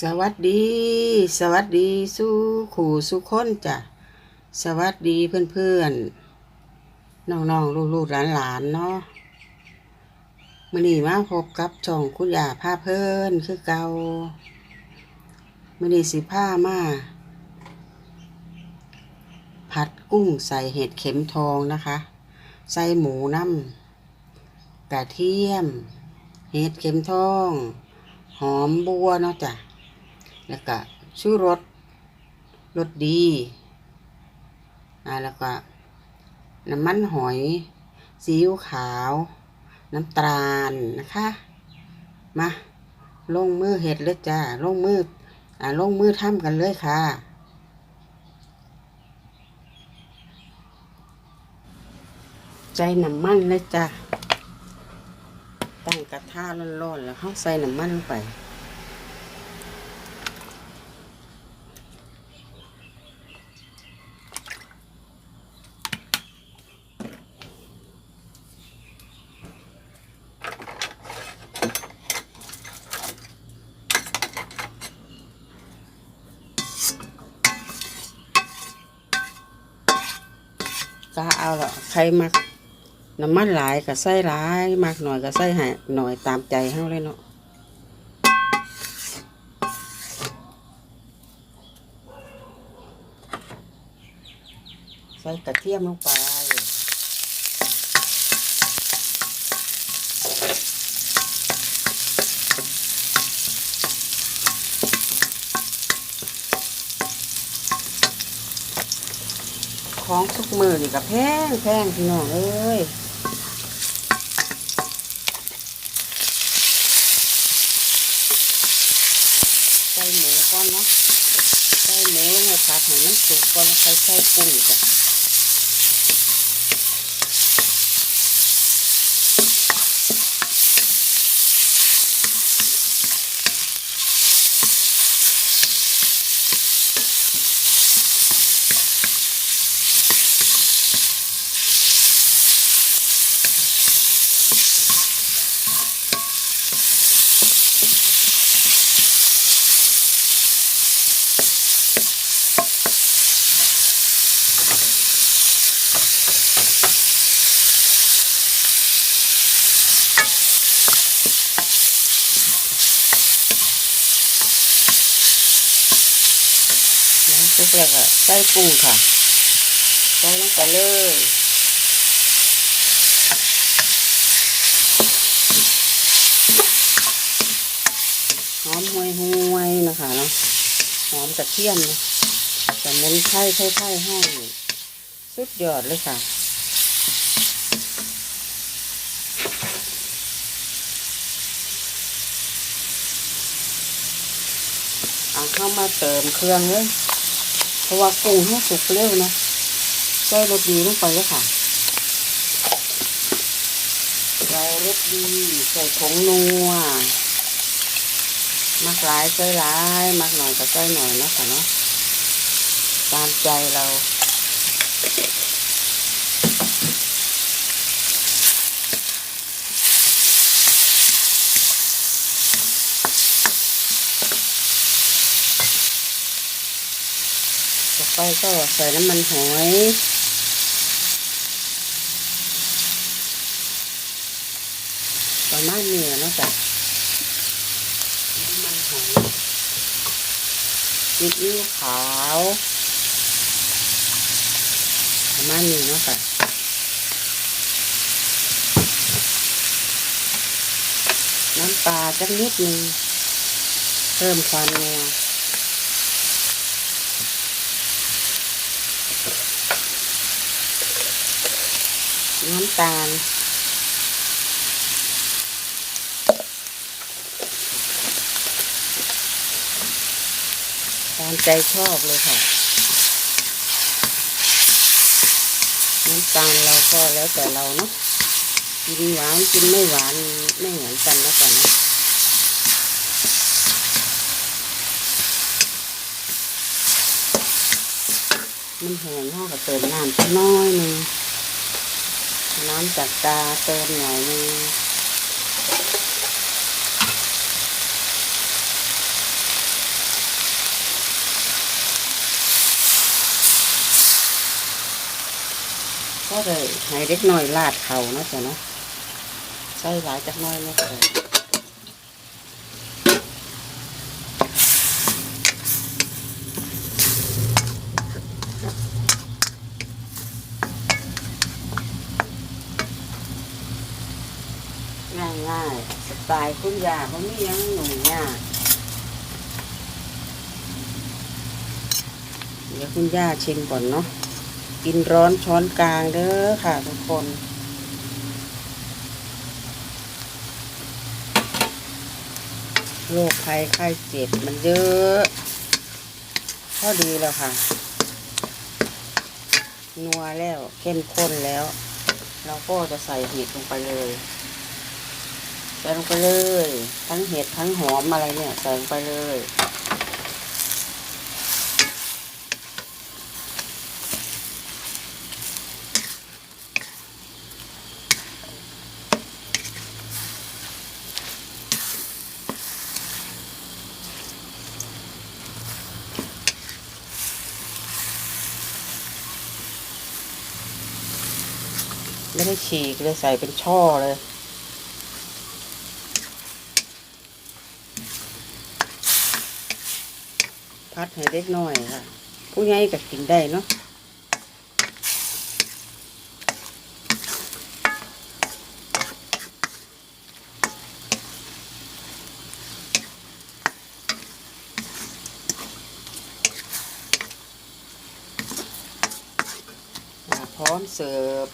สวัสดี สวัสดีสู้ขู่สุคนจ้ะสวัสดีเพื่อนๆน้องๆลูกๆหลานๆเนาะมื่อนี้มาพบกับช่องคุณยาผ้าเพิ่นคือเกามื่อนี้สิผ้ามาผัดกุ้งใส่เห็ดเข็มทองนะคะ ใส่หมูน้ำกระเทียม เห็ดเข็มทอง หอมบัวเนาะจ้ะ แล้วก็ชูรสรสดี อ่า แล้วก็ น้ำมันหอย ซีอิ๊วขาว น้ำตาลนะคะ มาลงมือเห็ดเลยจ้าลงมือ อ่า ลงมือทำกันเลยค่ะใจน้ำมันเลยจ้าตั้งกระทะร้อนๆแล้วเขาใส่น้ำมันลงไปาเอาละใครมักน้ำมันหลายก็ใส่หลายมากหน่อยก็ใส่ให้หน่อยตามใจเฮาเลยเนาะใส่กระเทียมลงไป ของทุกมือนี่ก็แพงแพงพี่น้องเอ้ยใส่หมูก่อนเนาะใส่หมูลงไปผัดให้มันสุกก่อนแล้วค่อยใส่กุ้งจ้ะ จุกแล้วก็ใส่กุ้งค่ะใส่ลงไปเลยหอมห่วยห่วยนะคะเนาะหอมกระเทียมนะแต่มุนไข่ไข่ไข่ให้สุดยอดเลยค่ะเอาเข้ามาเติมเครื่องเลย เพราะว่ากุ้งให้สุกเร็วนะใส่รสดีลงไปเลยค่ะใส่รสดีใส่ผงนัวมักหลายใส่หลายมักหน่อยก็ใส่หน่อยนะค่ะเนาะตามใจเรา ต่อไปก็ใส่น้ำมันหอย ประมาณนี้นะจ้ะน้ำมันหอยซีอิ๊วขาว ประมาณนี้นะจ้ะน้ำปลาจักนิดนึงเพิ่มความนัว น้ำตาล ตามใจชอบเลยค่ะ น้ำตาลเราก็แล้วแต่เราเนาะ กินหวานกินไม่หวานไม่เหมือนกันแล้วกันนะมันแห้งห้อก็เติมน้ำน้อยนึง น้ำจากตาเติมหน่อยนึงก็เลยให้เล็กน้อยลาดเขาเนาะจ้ะเนาะใส่หลายจักน้อยเนาะ สไตล์คุณยาเขาไม่ยังหนุ่มยากเดี๋ยวคุณย่าชิมก่อนเนาะ กินร้อนช้อนกลางเด้อค่ะทุกคนโรคภัยไข้เจ็บมันเยอะพอดีแล้วค่ะ นัวแล้วเข้มข้นแล้ว เราก็จะใส่เห็ดลงไปเลย ใส่ลงไปเลย ทั้งเห็ดทั้งหอมอะไรเนี่ยใส่ลงไปเลยไม่ได้ฉีกเลยใส่เป็นช่อเลย พัดให้เล็กน้อยค่ะ ผู้ใหญ่ก็กินได้เนาะอ่าพร้อมเสิร์ฟ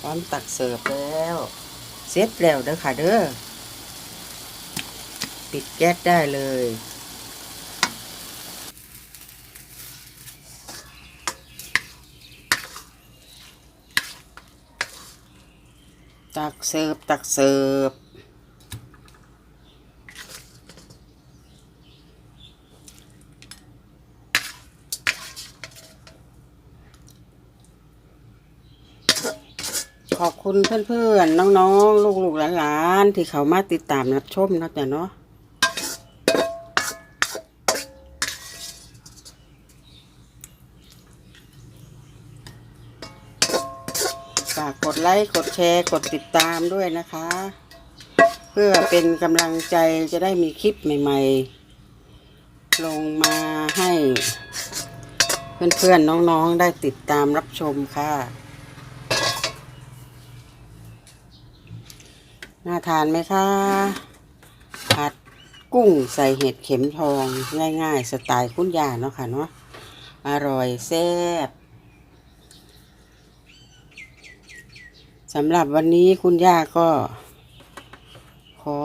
พร้อมตักเสิร์ฟแล้ว เสร็จแล้วเด้อค่ะเด้อ ปิดแก๊สได้เลย ตักเสิร์ฟตักเสิร์ฟขอบคุณเพื่อนๆ น้องๆ ลูกๆหลานๆ ที่เขามาติดตามรับชมนะจ๊ะเนาะ ฝากกดไลค์กดแชร์กดติดตามด้วยนะคะ เพื่อเป็นกำลังใจจะได้มีคลิปใหม่ๆ ลงมาให้เพื่อนๆน้องๆได้ติดตามรับชมค่ะ น่าทานไหมคะผัดกุ้งใส่เห็ดเข็มทองง่ายๆ สไตล์คุณยาเนาะค่ะเนาะอร่อยแซ่บ สำหรับวันนี้คุณย่าก็ ขอ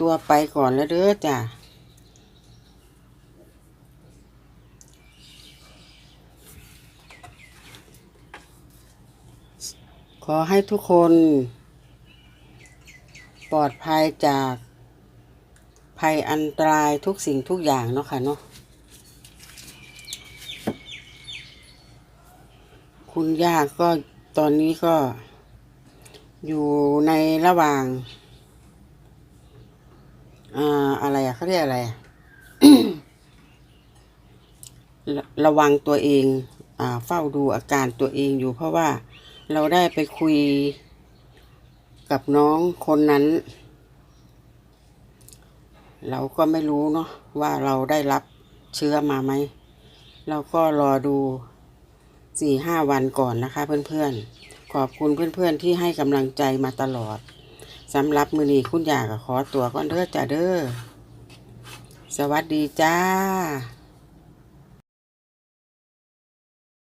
ตัวไปก่อนแล้วเด้อจ้ะขอให้ทุกคน ปลอดภัยจากภัยอันตรายทุกสิ่งทุกอย่างเนาะค่ะเนาะคุณย่าก็ตอนนี้ก็ อยู่ในระหว่างอ่าอะไรอะเขาเรียกอะไรระระวังตัวเองอ่าเฝ้าดูอาการตัวเองอยู่เพราะว่าเราได้ไปคุยกับน้องคนนั้น เราก็ไม่รู้เนาะว่าเราได้รับเชื้อมาไหม เราก็รอดูสี่ห้าวันก่อนนะคะเพื่อนๆ ขอบคุณเพื่อนๆที่ให้กำลังใจมาตลอดสำหรับมือนี้คุณอยากขอตัวก่อนเด้อจ้าเด้อ สวัสดีจ้า